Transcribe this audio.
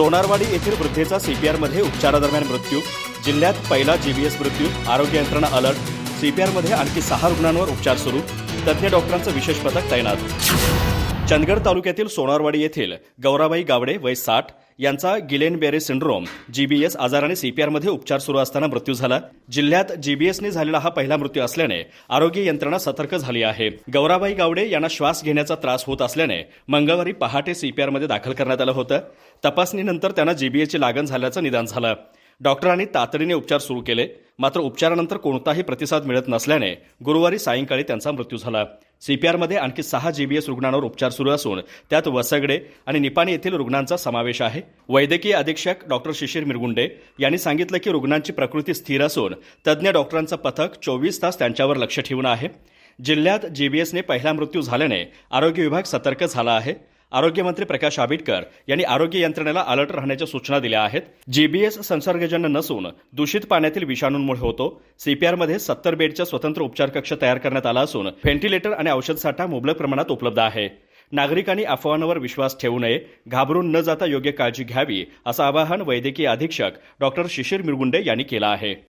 सोनारवाडी येथील वृद्धेचा सीपीआरमध्ये उपचारादरम्यान मृत्यू जिल्ह्यात पहिला जीबीएस मृत्यू आरोग्य यंत्रणा अलर्ट सीपीआरमध्ये आणखी सहा रुग्णांवर उपचार सुरू तज्ज्ञ डॉक्टरांचं विशेष पथक तैनात. चंदगड तालुक्यातील सोनारवाडी येथील गौराबाई गावडे वय साठ यांचा गिलेन बेरे सिंड्रोम जीबीएस आजाराने सीपीआरमध्ये उपचार सुरू असताना मृत्यू झाला. जिल्ह्यात जीबीएसने झालेला हा पहिला मृत्यू असल्याने आरोग्य यंत्रणा सतर्क झाली आहे. गौराबाई गावडे यांना श्वास घेण्याचा त्रास होत असल्याने मंगळवारी पहाटे सीपीआरमध्ये दाखल करण्यात आलं होतं. तपासणीनंतर त्यांना जीबीएसची लागण झाल्याचं निदान झालं. डॉक्टरांनी तातडीने उपचार सुरू केले. मात्र उपचारानंतर कोणताही प्रतिसाद मिळत नसल्याने गुरुवारी सायंकाळी त्यांचा मृत्यू झाला. सीपीआरमध्ये आणखी सहा जीबीएस रुग्णांवर उपचार सुरू असून त्यात वसगडे आणि निपाणी येथील रुग्णांचा समावेश आहे. वैद्यकीय अधीक्षक डॉक्टर शिशिर मिरगुंडे यांनी सांगितलं की रुग्णांची प्रकृती स्थिर असून तज्ज्ञ डॉक्टरांचं पथक चोवीस तास त्यांच्यावर लक्ष ठेवून आहे. जिल्ह्यात जीबीएसने पहिला मृत्यू झाल्याने आरोग्य विभाग सतर्क झाला आहे. आरोग्यमंत्री प्रकाश आंबेडकर यांनी आरोग्य यंत्रणेला अलर्ट राहण्याच्या सूचना दिल्या आहेत. जीबीएस संसर्गजन्य नसून दूषित पाण्यातील विषाणूंमुळे होतो. सीपीआरमध्ये सत्तर बेडच्या स्वतंत्र उपचार कक्ष तयार करण्यात आला असून व्हेंटिलेटर आणि औषध साठा मुबलक प्रमाणात उपलब्ध आहे. नागरिकांनी अफवांवर विश्वास ठेवू नये घाबरून न जाता योग्य काळजी घ्यावी असं आवाहन वैद्यकीय अधीक्षक डॉक्टर शिशिर मिरगुंडे यांनी केलं आहे.